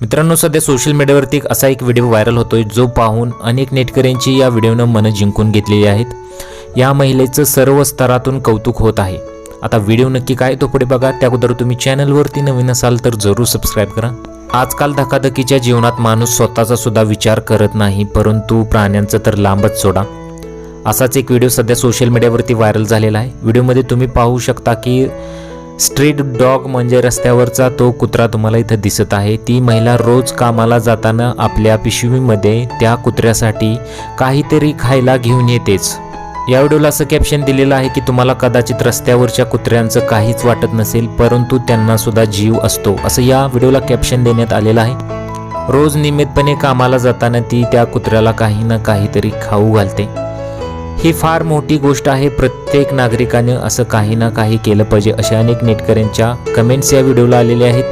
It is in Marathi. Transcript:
मित्रांनो सध्या सोशल मीडियावरती असा एक व्हिडिओ व्हायरल होतोय जो पाहून अनेक नेटकऱ्यांची या व्हिडिओनं मनं जिंकून घेतलेली आहेत. या महिलेचं सर्व स्तरातून कौतुक होत आहे. आता व्हिडिओ नक्की काय तो पुढे बघा. त्या अगोदर तुम्ही चॅनलवरती नवीन असाल तर जरूर सबस्क्राईब करा. आजकाल धकाधकीच्या जीवनात माणूस स्वतःचा सुद्धा विचार करत नाही परंतु प्राण्यांचं तर लांबच सोडा. असाच एक व्हिडिओ सध्या सोशल मीडियावरती व्हायरल झालेला आहे. व्हिडिओमध्ये तुम्ही पाहू शकता की स्ट्रीट डॉग म्हणजे रस्त्यावरचा तो कुत्रा तुम्हाला इथं दिसत आहे. ती महिला रोज कामाला जाताना आपल्या पिशवीमध्ये त्या कुत्र्यासाठी काहीतरी खायला घेऊन येतेच. या व्हिडिओला असं कॅप्शन दिलेलं आहे की तुम्हाला कदाचित रस्त्यावरच्या कुत्र्यांचं काहीच वाटत नसेल परंतु त्यांना सुद्धा जीव असतो. असं या व्हिडिओला कॅप्शन देण्यात आलेलं आहे. रोज नियमितपणे कामाला जाताना ती त्या कुत्र्याला काही ना काहीतरी खाऊ घालते. ही फार मोठी गोष्ट आहे. प्रत्येक नागरिकाने असं काही ना काही केलं पाहिजे अशा अनेक नेटकऱ्यांच्या कमेंट्स या व्हिडिओला आलेल्या आहेत.